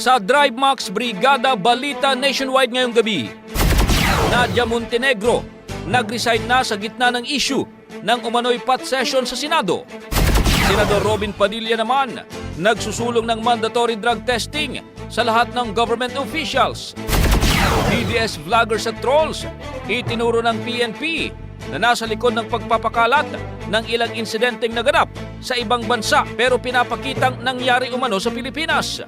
Sa Drive Max Brigada Balita Nationwide ngayong gabi, Nadia Montenegro nag-resign na sa gitna ng issue ng umano'y pot session sa Senado. Senador Robin Padilla naman nagsusulong ng mandatory drug testing sa lahat ng government officials. DDS vloggers at trolls itinuro ng PNP na nasa likod ng pagpapakalat ng ilang insidenteng naganap sa ibang bansa pero pinapakitang nangyari umano sa Pilipinas.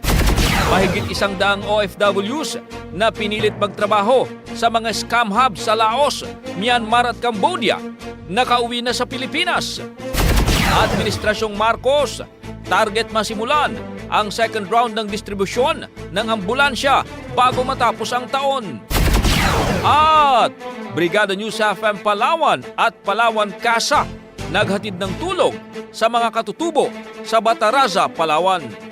Mahigit isang daang OFWs na pinilit magtrabaho sa mga scam hub sa Laos, Myanmar at Cambodia nakauwi na sa Pilipinas. Administrasyong Marcos, target masimulan ang second round ng distribusyon ng ambulansya bago matapos ang taon. At Brigada News FM Palawan at Palawan Casa naghatid ng tulong sa mga katutubo sa Bataraza, Palawan.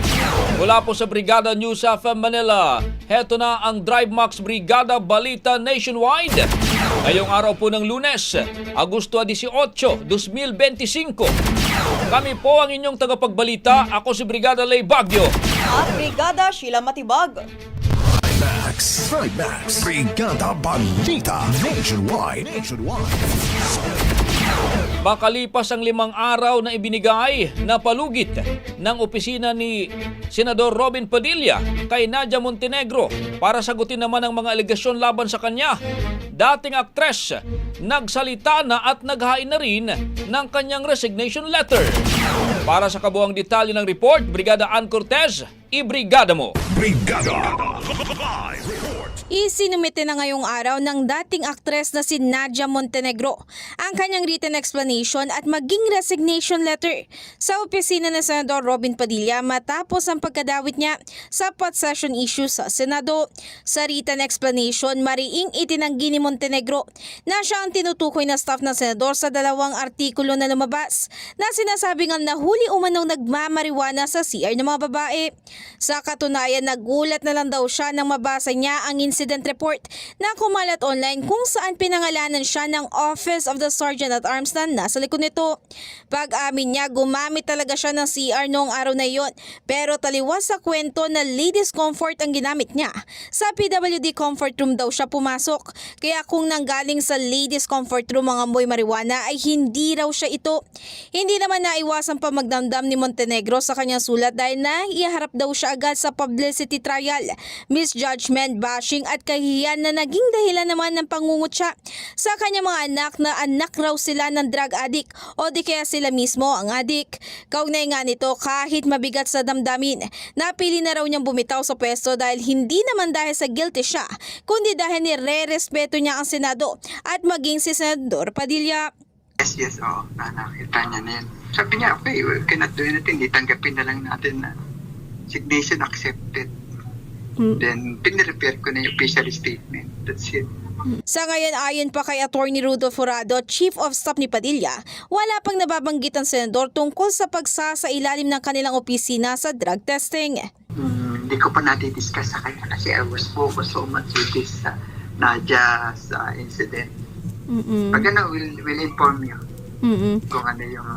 Mula po sa Brigada News FM Manila, heto na ang Drive Max Brigada Balita Nationwide. Ngayong araw po ng lunes, Agosto 18, 2025. Kami po ang inyong tagapagbalita. Ako si Brigada Lay Bagyo. At Brigada Sheila Matibag. Max. Max. Brigada Balita Nationwide. Nationwide. Makalipas ang limang araw na ibinigay na palugit ng opisina ni Senador Robin Padilla kay Nadia Montenegro para sagutin naman ang mga alegasyon laban sa kanya, dating aktres nagsalita na at naghain na rin ng kanyang resignation letter. Para sa kabuang detalye ng report, Brigada Ann Cortez, ibrigada mo. Brigada. Live. Isinumite na ngayong araw ng dating aktres na si Nadia Montenegro ang kanyang written explanation at maging resignation letter sa opisina ni Senador Robin Padilla matapos ang pagkadawit niya sa pot session issue sa Senado. Sa written explanation, mariing itinanggi ni Montenegro na siya ang tinutukoy na staff ng Senador sa dalawang artikulo na lumabas na sinasabing ang nahuli umanaw nagmamariwana sa CR ng mga babae. Sa katunayan, nagulat na lang daw siya nang mabasa niya ang incident report na kumalat online kung saan pinangalanan siya ng Office of the Sergeant at Arms na nasa likod nito. Pag-amin niya, gumamit talaga siya ng CR noong araw na iyon pero taliwas sa kwento na ladies comfort ang ginamit niya. Sa PWD comfort room daw siya pumasok kaya kung nanggaling sa ladies comfort room ang amoy marijuana ay hindi raw siya ito. Hindi naman naiwasan pa magdamdam ni Montenegro sa kanyang sulat dahil na iharap daw siya agad sa publicity trial, misjudgment, bashing at kahihiyan na naging dahilan naman ng pangungutya sa kanyang mga anak na anak raw sila ng drug addict o di kaya sila mismo ang addict. Kaugnay nga nito kahit mabigat sa damdamin, napili na raw niyang bumitaw sa pwesto dahil hindi naman dahil sa guilty siya, kundi dahil nire-respeto niya ang Senado at maging si Senador Padilla. Yes, yes, oo. Na nakita niya na yun. Sabi niya, okay, we cannot do anything. Di tanggapin na lang natin na signation accepted. Then, pinrepair ko na yung official statement. That's it. Sa ngayon ayon pa kay Attorney Rudolfo Forado, Chief of Staff ni Padilla, wala pang nababanggit ang senador tungkol sa pagsasailalim ng kanilang opisina sa drug testing. Hmm, Hindi ko pa natidiscuss sa kanya kasi I was focused so much with this uh, Nadia's uh, incident. Pag ano, we'll, we'll inform you kung ano yung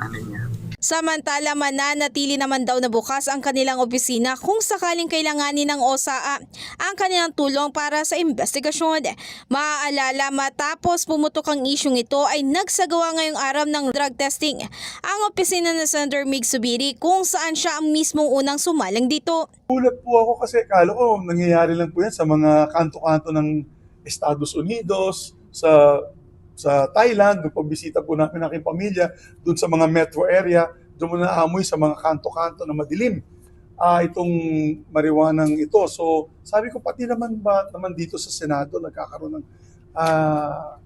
ano niya. Samantala mananatili naman daw na bukas ang kanilang opisina kung sakaling kailanganin ng OSAA ang kanilang tulong para sa investigasyon. Maaalala matapos pumutok ang isyong ito ay nagsagawa ngayong araw ng drug testing ang opisina ni Senator Mig Subiri kung saan siya ang mismong unang sumalang dito. Gulat po ako kasi kala ko nangyayari lang po yan sa mga kanto-kanto ng Estados Unidos, sa sa Thailand, doon po namin aking pamilya, doon sa mga metro area, doon mo naamoy sa mga kanto-kanto na madilim ah itong marijuanang ito. So sabi ko pati naman ba naman dito sa Senado nagkakaroon ng ah,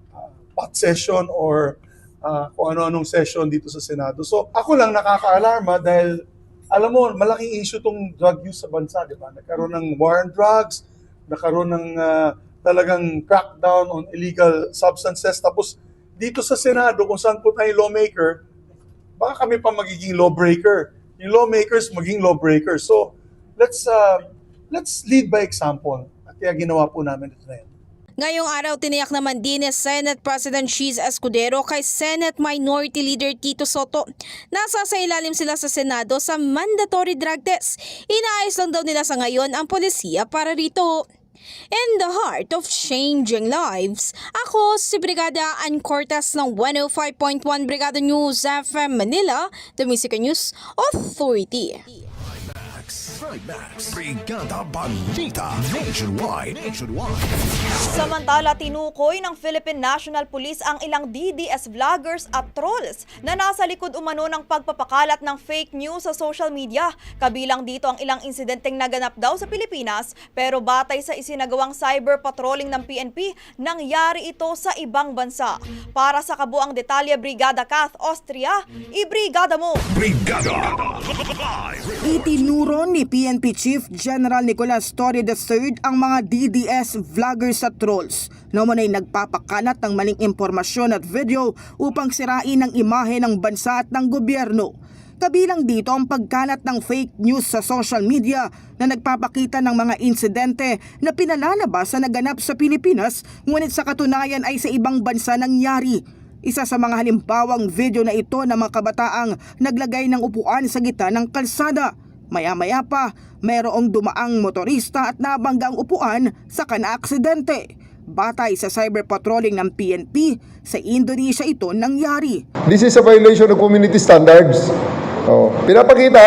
pot session or ah, kung ano-anong session dito sa Senado. So ako lang nakaka-alarma dahil alam mo, malaking issue tong drug use sa bansa, di ba? Nagkaroon ng war on drugs, nagkaroon ng ah, talagang crackdown on illegal substances. Tapos dito sa Senado, kung saan po tayo lawmaker, baka kami pa magiging lawbreaker. Yung lawmakers maging lawbreakers. So, let's uh, let's lead by example. At kaya ginawa po namin ito na yan. Ngayong araw tiniyak naman din ni Senate President Cheese Escudero kay Senate Minority Leader Tito Soto na sa ilalim sila sa Senado sa mandatory drug test. Inaayos lang daw nila sa ngayon ang polisiya para rito. In the heart of changing lives, ako si Brigada Ann Cortez ng 105.1 Brigada News FM Manila, the Music News Authority. Trimax. Brigada Balita. Nationwide. Nationwide. Samantala, tinukoy ng Philippine National Police ang ilang DDS vloggers at trolls na nasa likod umano ng pagpapakalat ng fake news sa social media. Kabilang dito ang ilang insidenteng naganap daw sa Pilipinas pero batay sa isinagawang cyber patrolling ng PNP, nangyari ito sa ibang bansa. Para sa kabuang detalye, Brigada Kath Austria, ibrigada mo! Brigada. Live Itinuro ni PNP Chief General Nicolas Torre III ang mga DDS vloggers at trolls na umunay nagpapakalat ng maling impormasyon at video upang sirain ang imahe ng bansa at ng gobyerno. Kabilang dito ang pagkalat ng fake news sa social media na nagpapakita ng mga insidente na pinalalabas na naganap sa Pilipinas ngunit sa katunayan ay sa ibang bansa nangyari. Isa sa mga halimbawang video na ito ng mga kabataang naglagay ng upuan sa gitna ng kalsada. Maya-maya pa, mayroong dumaang motorista at nabangga ang upuan sa kana-aksidente. Batay sa cyber patrolling ng PNP, sa Indonesia ito nangyari. This is a violation of community standards. Oh, pinapakita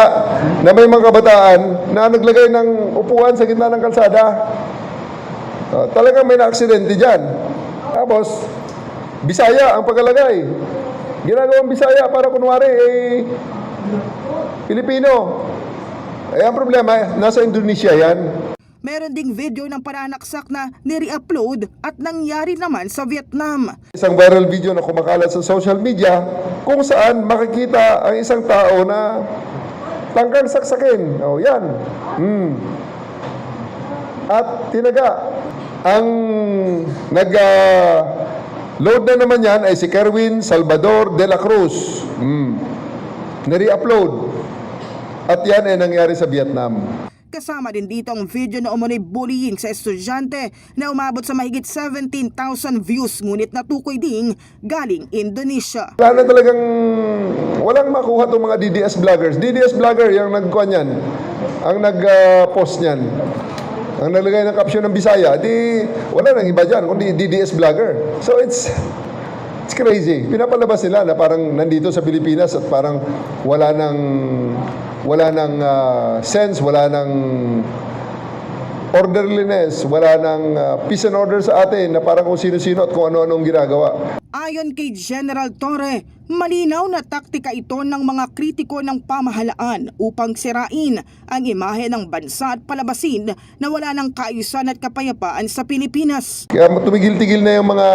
na may mga kabataan na naglagay ng upuan sa gitna ng kalsada. Oh, talagang may na-aksidente dyan. Tapos, Bisaya ang pagkalagay. Ginagawang Bisaya para kunwari eh, Pilipino. Eh, ang problema, nasa Indonesia yan. Meron ding video ng pananaksak na nire-upload at nangyari naman sa Vietnam. Isang viral video na kumakalat sa social media kung saan makikita ang isang tao na tangkang saksakin. Oh, yan. Hmm. At tinaga. Ang nag load na naman yan ay si Kerwin Salvador de la Cruz. Hmm. Nare-upload. At yan ay nangyari sa Vietnam. Kasama din dito ang video na umunoy bullying sa estudyante na umabot sa mahigit 17,000 views ngunit natukoy ding galing Indonesia. Wala na talagang, walang makuha itong mga DDS vloggers. DDS vlogger, yung nagkuha niyan, ang nag-post niyan, ang naglagay ng caption ng Bisaya, di, wala nang iba dyan, kundi DDS vlogger. So it's, it's crazy. Pinapalabas nila na parang nandito sa Pilipinas at parang wala nang, wala nang ah, sense, wala nang orderliness, wala nang ah, peace and order sa atin na parang kung sino-sino at kung ano-anong ginagawa. Ayon kay General Torre, malinaw na taktika ito ng mga kritiko ng pamahalaan upang sirain ang imahe ng bansa at palabasin na wala ng kaayusan at kapayapaan sa Pilipinas. Kaya tumigil-tigil na yung mga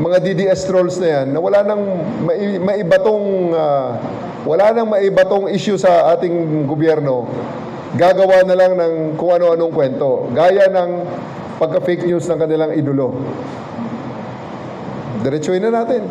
mga DDS trolls na yan na wala nang mai, maibatong ah, wala nang maibatong issue sa ating gobyerno. Gagawa na lang ng kung ano-anong kwento. Gaya ng pagka-fake news ng kanilang idolo. Diretsuhin na natin.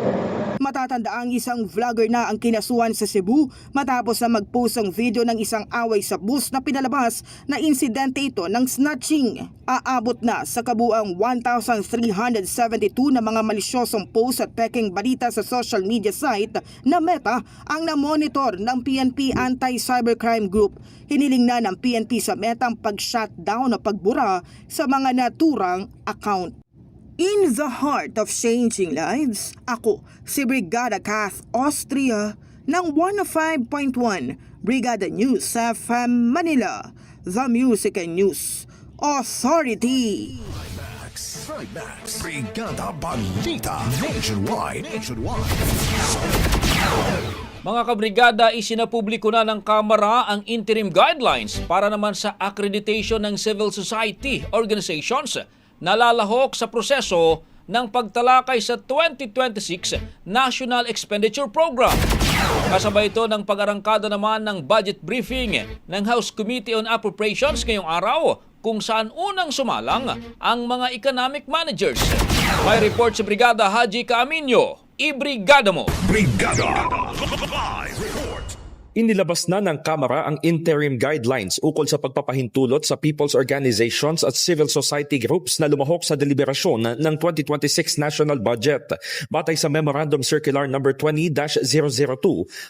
Matatanda ang isang vlogger na ang kinasuhan sa Cebu matapos na mag-post ang video ng isang away sa bus na pinalabas na insidente ito ng snatching. Aabot na sa kabuang 1,372 na mga malisyosong post at peking balita sa social media site na Meta ang na-monitor ng PNP Anti-Cybercrime Group. Hiniling na ng PNP sa Meta ang pag-shutdown o pagbura sa mga naturang account. In the heart of changing lives, ako si Brigada Kath Austria ng 105.1 Brigada News FM Manila, The Music and News Authority. Trimax. Brigada Balita. Nationwide. Nationwide. Mga kabrigada, isinapubliko na ng Kamara ang interim guidelines para naman sa accreditation ng civil society organizations na lalahok sa proseso ng pagtalakay sa 2026 National Expenditure Program. Kasabay ito ng pag-arangkada naman ng budget briefing ng House Committee on Appropriations ngayong araw kung saan unang sumalang ang mga economic managers. May report si Brigada Haji Caaminyo. Ibrigada mo! Brigada. Live. Inilabas na ng Kamara ang interim guidelines ukol sa pagpapahintulot sa people's organizations at civil society groups na lumahok sa deliberasyon ng 2026 national budget. Batay sa Memorandum Circular No. 20-002,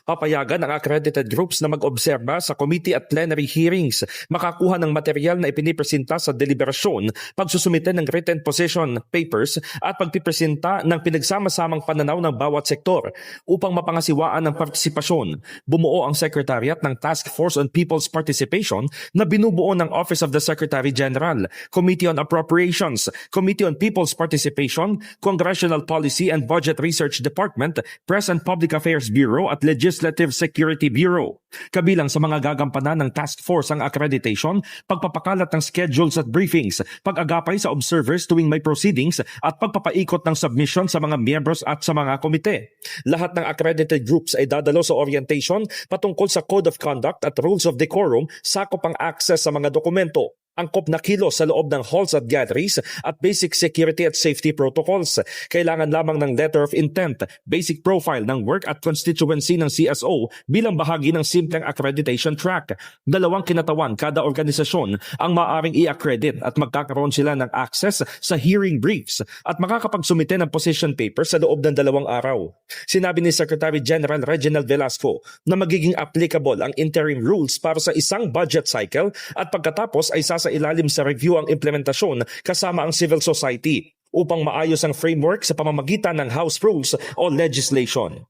papayagan ang accredited groups na mag-obserba sa committee at plenary hearings, makakuha ng material na ipinipresenta sa deliberasyon, pagsusumite ng written position papers at pagpipresenta ng pinagsama-samang pananaw ng bawat sektor upang mapangasiwaan ang partisipasyon. Bumuo ang Secretariat ng Task Force on People's Participation na binubuo ng Office of the Secretary General, Committee on Appropriations, Committee on People's Participation, Congressional Policy and Budget Research Department, Press and Public Affairs Bureau at Legislative Security Bureau. Kabilang sa mga gagampanan ng task force ang accreditation, pagpapakalat ng schedules at briefings, pag-agapay sa observers tuwing may proceedings at pagpapaikot ng submission sa mga miyembros at sa mga komite. Lahat ng accredited groups ay dadalo sa orientation patungkol sa Code of Conduct at Rules of Decorum sakop ang access sa mga dokumento angkop na kilos sa loob ng halls at galleries at basic security at safety protocols. Kailangan lamang ng letter of intent, basic profile ng work at constituency ng CSO bilang bahagi ng simpleng accreditation track. Dalawang kinatawan kada organisasyon ang maaring i-accredit at magkakaroon sila ng access sa hearing briefs at makakapagsumite ng position paper sa loob ng dalawang araw. Sinabi ni Secretary General Reginald Velasco na magiging applicable ang interim rules para sa isang budget cycle at pagkatapos ay sasa ilalim sa review ang implementasyon kasama ang civil society upang maayos ang framework sa pamamagitan ng House rules o legislation.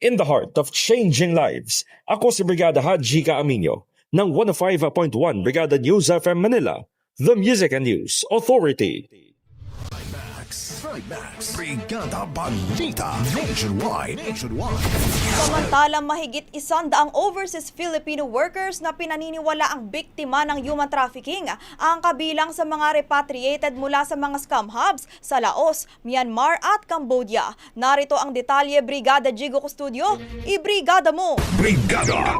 In the heart of changing lives, ako si Brigada Haji Caaminyo ng 105.1 Brigada News FM Manila, the Music and News Authority. Trimax. Brigada Balita. Nationwide. Nationwide. Samantalang mahigit isandaang overseas Filipino workers na pinaniniwala ang biktima ng human trafficking ang kabilang sa mga repatriated mula sa mga scam hubs sa Laos, Myanmar at Cambodia. Narito ang detalye Brigada Jigo Custodio. Ibrigada mo! Brigada.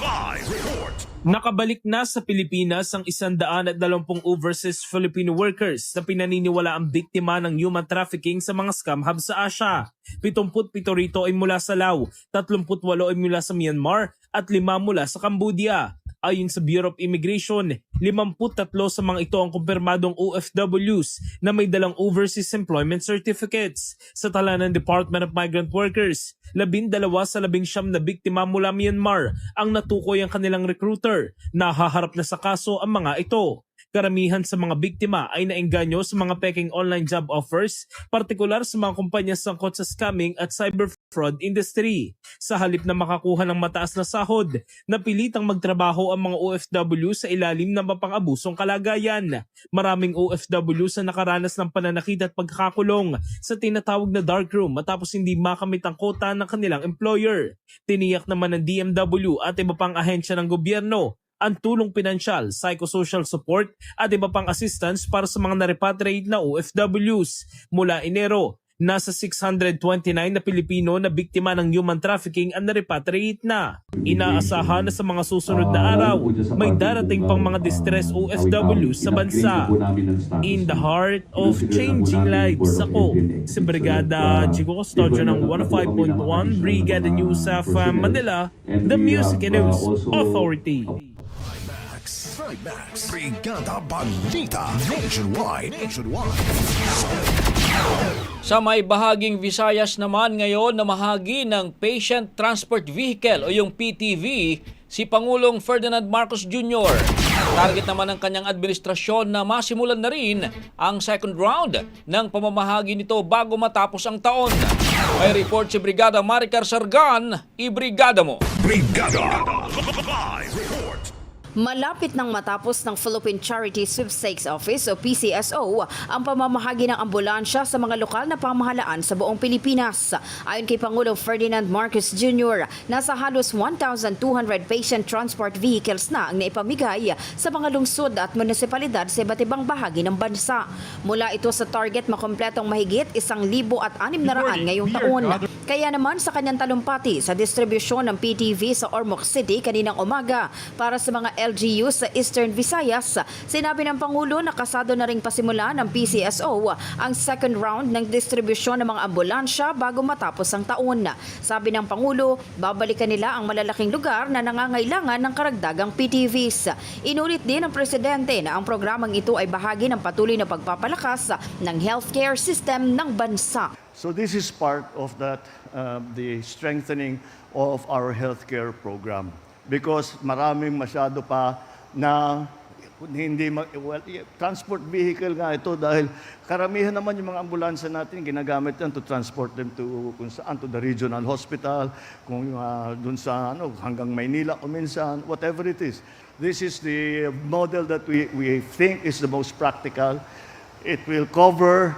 Live report. Nakabalik na sa Pilipinas ang 120 overseas Filipino workers na pinaniniwala ang biktima ng human trafficking sa mga scam hub sa Asia. 77 rito ay mula sa Laos, 38 ay mula sa Myanmar at 5 mula sa Cambodia. Ayon sa Bureau of Immigration, 53 sa mga ito ang kumpirmadong OFWs na may dalang overseas employment certificates. Sa tala ng Department of Migrant Workers, labindalawa sa labing siyam na biktima mula Myanmar ang natukoy ang kanilang recruiter. Nahaharap na sa kaso ang mga ito. Karamihan sa mga biktima ay naengganyo sa mga peking online job offers, partikular sa mga kumpanya sangkot sa scamming at cyber fraud industry. Sa halip na makakuha ng mataas na sahod, napilitang magtrabaho ang mga OFW sa ilalim ng mapang-abusong kalagayan. Maraming OFW sa nakaranas ng pananakit at pagkakakulong sa tinatawag na dark room matapos hindi makamit ang kota ng kanilang employer. Tiniyak naman ng DMW at iba pang ahensya ng gobyerno ang tulong pinansyal, psychosocial support at iba pang assistance para sa mga narepatriate na OFWs. Mula Enero, nasa 629 na Pilipino na biktima ng human trafficking ang narepatriate na. Inaasahan na sa mga susunod na araw, may darating pang mga distress OFWs sa bansa. In the heart of changing lives, ako, si Brigada Chico Custodio ng 105.1 Brigada News of Manila, the Music and News Authority. Trimax. Brigada Balita. Nationwide. Nationwide. Sa may bahaging Visayas naman ngayon na mahagi ng Patient Transport Vehicle o yung PTV, si Pangulong Ferdinand Marcos Jr. Target naman ng kanyang administrasyon na masimulan na rin ang second round ng pamamahagi nito bago matapos ang taon. May report si Brigada Maricar Sargan, ibrigada mo. Brigada. Live. Malapit nang matapos ng Philippine Charity Sweepstakes Office o PCSO ang pamamahagi ng ambulansya sa mga lokal na pamahalaan sa buong Pilipinas. Ayon kay Pangulong Ferdinand Marcos Jr., nasa halos 1,200 patient transport vehicles na ang naipamigay sa mga lungsod at munisipalidad sa iba't ibang bahagi ng bansa. Mula ito sa target makompletong mahigit 1,600 ngayong taon. Kaya naman sa kanyang talumpati sa distribusyon ng PTV sa Ormoc City kaninang umaga para sa mga LGU sa Eastern Visayas, sinabi ng Pangulo na kasado na ring pasimula ng PCSO ang second round ng distribusyon ng mga ambulansya bago matapos ang taon. Sabi ng Pangulo, babalikan nila ang malalaking lugar na nangangailangan ng karagdagang PTVs. Inulit din ng Presidente na ang programang ito ay bahagi ng patuloy na pagpapalakas ng healthcare system ng bansa. So this is part of that, uh, the strengthening of our healthcare program. Because maraming masyado pa na hindi ma- well, transport vehicle nga ito dahil karamihan naman yung mga ambulansya natin ginagamit yan to transport them to kung saan to the regional hospital kung uh, dun sa ano hanggang Maynila o minsan whatever it is this is the model that we we think is the most practical it will cover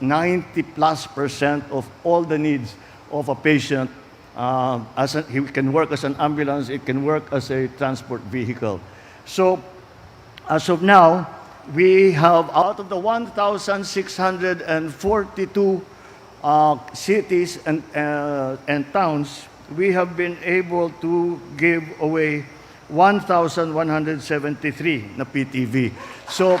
90 plus percent of all the needs of a patient. Uh, as a, he can work as an ambulance, it can work as a transport vehicle. So, as of now, we have out of the 1,642 uh, cities and, uh, and towns, we have been able to give away 1,173 na PTV. So,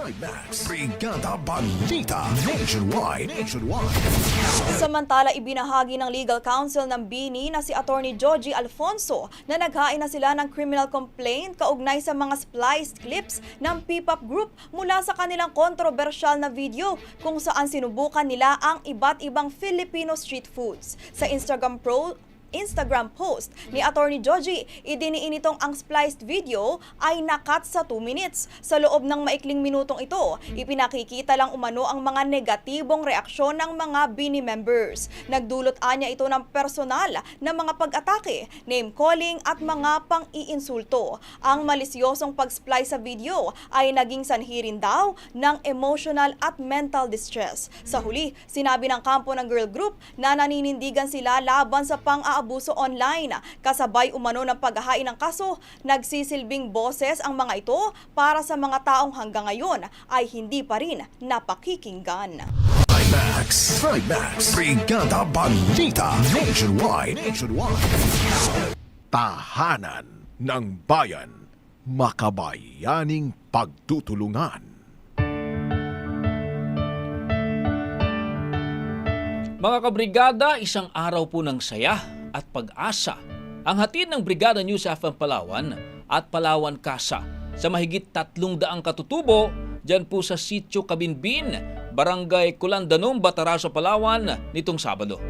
Trimax. Brigada Balita. Nationwide. Nationwide. Samantala, ibinahagi ng legal counsel ng Bini na si Attorney Joji Alfonso na naghain na sila ng criminal complaint kaugnay sa mga spliced clips ng P-pop group mula sa kanilang kontrobersyal na video kung saan sinubukan nila ang iba't ibang Filipino street foods. Sa Instagram pro Instagram post ni Attorney Joji. Idiniin itong ang spliced video ay nakat sa 2 minutes. Sa loob ng maikling minutong ito, ipinakikita lang umano ang mga negatibong reaksyon ng mga Bini members. Nagdulot anya ito ng personal na mga pag-atake, name calling at mga pang-iinsulto. Ang malisyosong pag-splice sa video ay naging sanhi rin daw ng emotional at mental distress. Sa huli, sinabi ng kampo ng girl group na naninindigan sila laban sa pang-aabuso online. Kasabay umano ng paghahain ng kaso, nagsisilbing boses ang mga ito para sa mga taong hanggang ngayon ay hindi pa rin napakikinggan. Trimax. Trimax. Brigada Balita. Nationwide. Nationwide. Tahanan ng bayan. Makabayaning pagtutulungan. Mga kabrigada, isang araw po ng saya at pag-asa ang hatid ng Brigada News FM Palawan at Palawan Kasa sa mahigit tatlong daang katutubo dyan po sa Sitio Kabinbin, Barangay Kulandanom, Bataraso, Palawan nitong Sabado.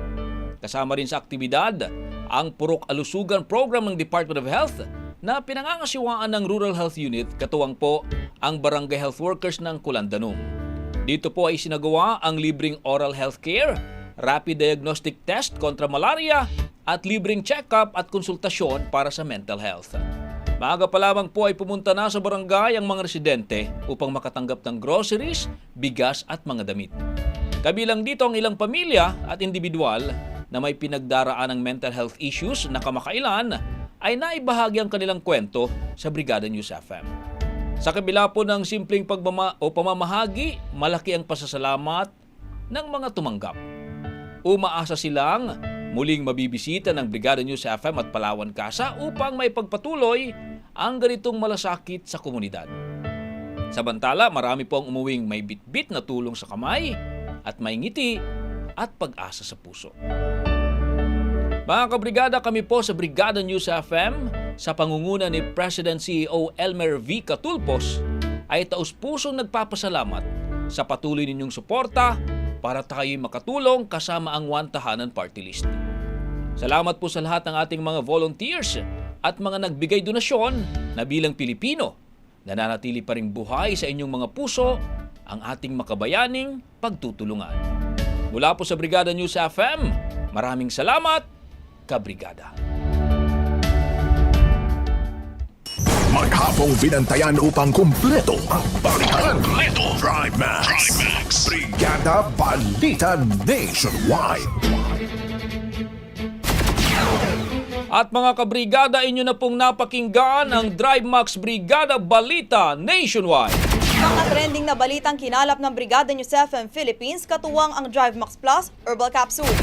Kasama rin sa aktibidad ang Purok Alusugan Program ng Department of Health na pinangangasiwaan ng Rural Health Unit katuwang po ang Barangay Health Workers ng Kulandanom. Dito po ay sinagawa ang libreng oral health care, rapid diagnostic test kontra malaria at libreng check-up at konsultasyon para sa mental health. Maaga pa lamang po ay pumunta na sa barangay ang mga residente upang makatanggap ng groceries, bigas at mga damit. Kabilang dito ang ilang pamilya at individual na may pinagdaraan ng mental health issues na kamakailan ay naibahagi ang kanilang kwento sa Brigada News FM. Sa kabila po ng simpleng pagmama o pamamahagi, malaki ang pasasalamat ng mga tumanggap. Umaasa silang muling mabibisita ng Brigada News FM at Palawan Kasa upang may pagpatuloy ang ganitong malasakit sa komunidad. Samantala, marami po ang umuwing may bitbit na tulong sa kamay at may ngiti at pag-asa sa puso. Mga kabrigada, kami po sa Brigada News FM sa pangunguna ni President CEO Elmer V. Catulpos ay taus-pusong nagpapasalamat sa patuloy ninyong suporta para tayo'y makatulong kasama ang One Tahanan Party List. Salamat po sa lahat ng ating mga volunteers at mga nagbigay donasyon na bilang Pilipino, nananatili pa rin buhay sa inyong mga puso ang ating makabayaning pagtutulungan. Mula po sa Brigada News FM, maraming salamat, Kabrigada. Maghapong binantayan upang kumpleto ang balitan. Kumpleto. Trimax. Trimax. Brigada Balita Nationwide. At mga kabrigada, inyo na pong napakinggan ang Drive Max Brigada Balita Nationwide. Mga trending na balitang kinalap ng Brigada News FM Philippines katuwang ang Drive Max Plus Herbal Capsule.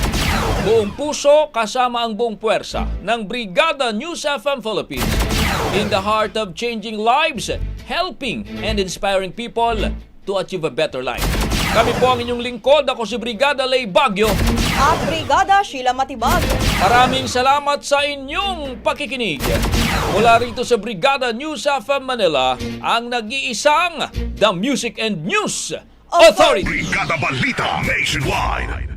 Buong puso kasama ang buong puwersa ng Brigada News FM Philippines. In the heart of changing lives, helping and inspiring people to achieve a better life. Kami po ang inyong lingkod. Ako si Brigada Lay Bagyo. At Brigada Sheila Matibag. Maraming salamat sa inyong pakikinig. Mula rito sa Brigada News FM Manila, ang nag-iisang The Music and News Authority. Brigada Balita Nationwide.